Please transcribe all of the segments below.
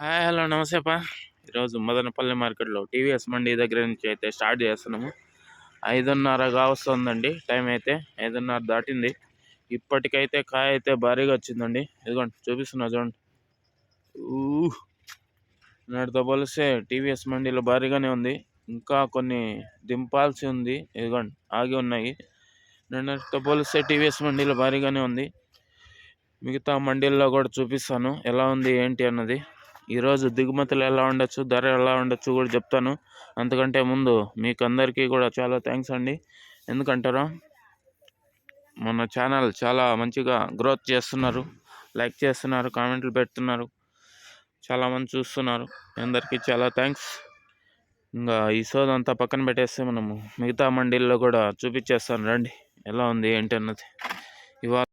Hi hello నమస్తే పా ఈరోజు మదనపల్లి మార్కెట్లో టీవీఎస్ మండి దగ్గర నుంచి అయితే స్టార్ట్ చేస్తున్నాము. ఐదున్నరగా వస్తుందండి టైం అయితే ఐదున్నర దాటింది. ఇప్పటికైతే కాయ అయితే భారీగా వచ్చిందండి. ఇదిగోండి చూపిస్తున్నా చూడండి. నేటితో పోలిస్తే టీవీఎస్ మండీలో భారీగానే ఉంది. ఇంకా కొన్ని దింపాల్సి ఉంది. ఇదిగోండి ఆగి ఉన్నాయి. నిన్నటితో పోలిస్తే టీవీఎస్ మండీలో భారీగానే ఉంది. మిగతా మండీల్లో కూడా చూపిస్తాను. ఎలా ఉంది ఏంటి అన్నది. ఈరోజు దిగుమతులు ఎలా ఉండొచ్చు ధర ఎలా ఉండొచ్చు కూడా చెప్తాను. అంతకంటే ముందు మీకు అందరికీ కూడా చాలా థ్యాంక్స్ అండి. ఎందుకంటారా మన ఛానల్ చాలా మంచిగా గ్రోత్ చేస్తున్నారు లైక్ చేస్తున్నారు కామెంట్లు పెడుతున్నారు చాలామంది చూస్తున్నారు. అందరికీ చాలా థ్యాంక్స్. ఇంకా ఈ సోద అంతా పక్కన పెట్టేస్తే మనము మిగతా మండీల్లో కూడా చూపించేస్తాను. రండి ఎలా ఉంది ఏంటి అన్నది. ఇవాళ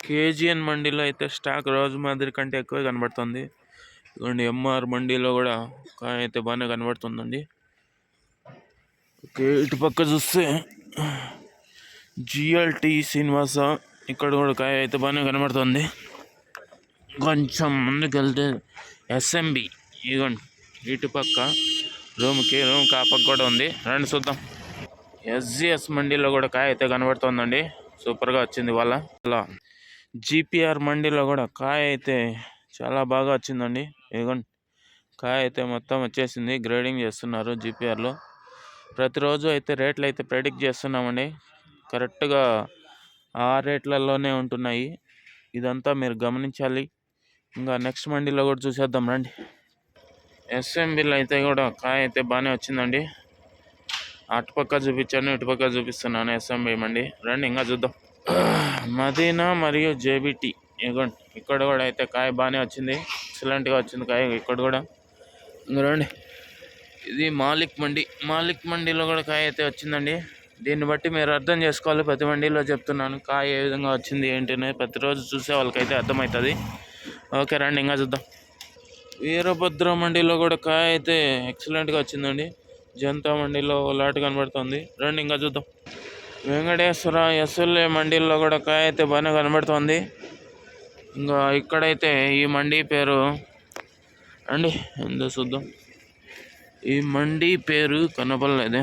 కేజీఎన్ మండీలో అయితే స్టాక్ రోజు మాదిరి కంటే ఎక్కువ కనబడుతుంది. ఇదిగోండి ఎంఆర్ మండీలో కూడా కాయ అయితే బాగానే కనబడుతుందండి. ఓకే ఇటు పక్క చూస్తే జిఎల్టీ శ్రీనివాస ఇక్కడ కూడా కాయ అయితే బాగానే కనబడుతుంది. కొంచెం ముందుకు వెళ్తే ఎస్ఎంబి ఇదిగోండి ఇటు పక్క రూమ్కి రూమ్ కాపక్ కూడా ఉంది. రండి చూద్దాం. ఎస్జిఎస్ మండీలో కూడా కాయ అయితే కనబడుతుందండి. సూపర్గా వచ్చింది వాళ్ళ అలా జీపీఆర్ మండీలో కూడా కాయ అయితే చాలా బాగా వచ్చిందండి. ఇదిగోండి. కాయ అయితే మొత్తం వచ్చేసింది. గ్రేడింగ్ చేస్తున్నారు జీపీఆర్లో. ప్రతిరోజు అయితే రేట్లు అయితే ప్రెడిక్ట్ చేస్తున్నామండి. కరెక్ట్గా ఆ రేట్లలోనే ఉంటున్నాయి. ఇదంతా మీరు గమనించాలి. ఇంకా నెక్స్ట్ మండీలో కూడా చూసేద్దాం రండి. ఎస్ఎంబీలో అయితే కూడా కాయ అయితే బాగానే వచ్చిందండి. అటుపక్క చూపించాను ఇటుపక్క చూపిస్తున్నాను ఎస్ఎంబి మండి. రండి ఇంకా చూద్దాం. మదీనా మరియు జేబిటీ. ఇగోండి ఇక్కడ కూడా అయితే కాయ బాగానే వచ్చింది. ఎక్సలెంట్గా వచ్చింది కాయ ఇక్కడ కూడా. ఇంకా రండి ఇది మాలిక్ మండి. మాలిక్ మండీలో కూడా కాయ అయితే వచ్చిందండి. దీన్ని బట్టి మీరు అర్థం చేసుకోవాలి. ప్రతి మండీలో చెప్తున్నాను కాయ ఏ విధంగా వచ్చింది ఏంటి అనేది ప్రతిరోజు చూసే వాళ్ళకైతే అర్థమవుతుంది. ఓకే రండి ఇంకా చూద్దాం. వీరభద్ర మండీలో కూడా కాయ అయితే ఎక్సలెంట్గా వచ్చిందండి. జనతా మండీలో లాట్ కనబడుతుంది. రండి ఇంకా చూద్దాం. వెంకటేశ్వర ఎస్ఎల్ఏ మండీల్లో కూడా కాయ అయితే బాగానే కనబడుతుంది. ఇంకా ఇక్కడైతే ఈ మండీ పేరు అండి ఎంత చూద్దాం. ఈ మండీ పేరు కనపడలేదే.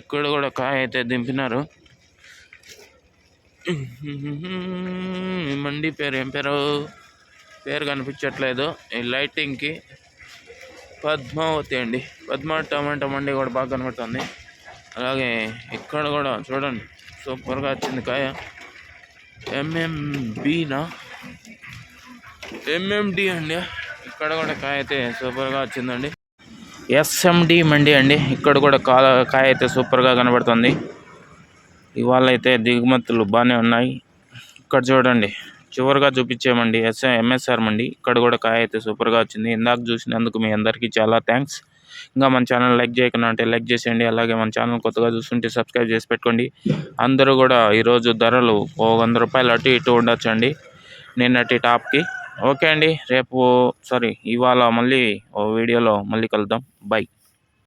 ఇక్కడ కూడా కాయ అయితే దింపినారు. ఈ మండీ పేరు ఏం పేరు? పేరు కనిపించట్లేదు. ఈ లైటింగ్కి పద్మావతి అండి. పద్మ టమాటా మండి కూడా బాగా కనబడుతుంది అలాగే ఇక్కడ కూడా చూడండి సూపర్గా వచ్చింది కాయ. ఎంఎంబీనా ఎంఎండి అండి. ఇక్కడ కూడా కాయ అయితే సూపర్గా వచ్చిందండి. ఎస్ఎండి మండి అండి. ఇక్కడ కూడా కా కాయ అయితే సూపర్గా కనబడుతుంది. ఇవాళ అయితే దిగుమతులు బాగానే ఉన్నాయి. ఇక్కడ చూడండి. చివరిగా చూపించేమండి ఎస్ ఎంఎస్ఆర్ మండి. ఇక్కడ కూడా కాయ అయితే సూపర్గా వచ్చింది. ఇందాక చూసినందుకు మీ అందరికీ చాలా థ్యాంక్స్. ఇంకా మన ఛానల్ లైక్ చేయకుండా అంటే లైక్ చేసేయండి. అలాగే మన ఛానల్ కొత్తగా చూస్తుంటే సబ్స్క్రైబ్ చేసి పెట్టుకోండి. అందరూ కూడా ఈరోజు ధరలు ఓ వంద రూపాయలు అటు ఇటు ఉండొచ్చు అండి నిన్నటి టాప్కి ఓకే అండి. రేపు సారీ ఇవాళ మళ్ళీ ఓ వీడియోలో మళ్ళీ కలుద్దాం. బై